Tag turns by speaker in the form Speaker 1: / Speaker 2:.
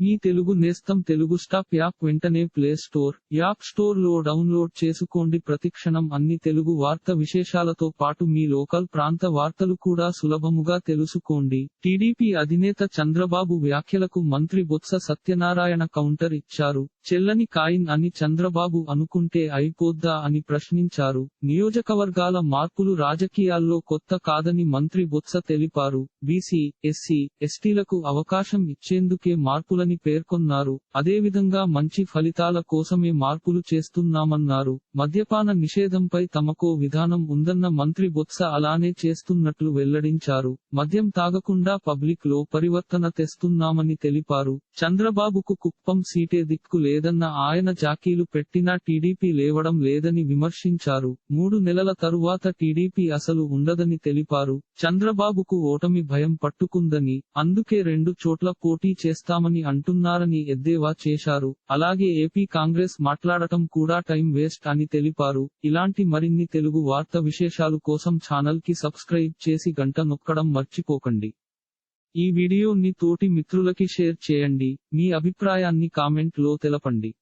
Speaker 1: మీ తెలుగు నేస్తం Telugu stop app వెంటనే play store app స్టోర్లో డౌన్లోడ్ చేసుకోండి. ప్రతిక్షణం అన్ని తెలుగు వార్త విశేషాలతో పాటు మీ లోకల్ ప్రాంత వార్తలు కూడా సులభముగా తెలుసుకోండి. టీడీపీ అధినేత చంద్రబాబు వ్యాఖ్యలకు మంత్రి బొత్స సత్యనారాయణ కౌంటర్ ఇచ్చారు. చెల్లని కాయిన్ అని చంద్రబాబు అనుకుంటే అయిపోద్దా అని ప్రశ్నించారు. నియోజకవర్గాల మార్పులు రాజకీయాల్లో కొత్త కాదని మంత్రి బొత్స తెలిపారు. బీసీ ఎస్సీ ఎస్టీలకు అవకాశం ఇచ్చేందుకే మార్పులని పేర్కొన్నారు. అదేవిధంగా మంచి ఫలితాల కోసమే మార్పులు చేస్తున్నామన్నారు. మద్యపాన నిషేధంపై తమకో విధానం ఉందన్న మంత్రి బొత్స అలానే చేస్తున్నట్లు వెల్లడించారు. మద్యం తాగకుండా పబ్లిక్లో పరివర్తన తెస్తున్నామని తెలిపారు. చంద్రబాబుకు కుప్పం సీటే దిక్కు లేదన్న ఆయన జాకీలు పెట్టినా టీడీపీ లేవడం లేదని విమర్శించారు. మూడు నెలల తరువాత టీడీపీ అసలు ఉండదని తెలిపారు. చంద్రబాబుకు ఓటమి భయం పట్టుకుందని అందుకే రెండు చోట్ల పోటీ చేస్తామని అంటున్నారని ఎద్దేవా చేశారు. అలాగే ఏపీ కాంగ్రెస్ మాట్లాడటం కూడా టైం వేస్ట్ అని తెలిపారు. ఇలాంటి మరిన్ని తెలుగు వార్త విశేషాలు కోసం ఛానల్కి సబ్స్క్రైబ్ చేసి గంట నొక్కడం మర్చిపోకండి. ఈ వీడియోని తోటి మిత్రులకి షేర్ చేయండి. మీ అభిప్రాయాన్ని కామెంట్లో తెలపండి.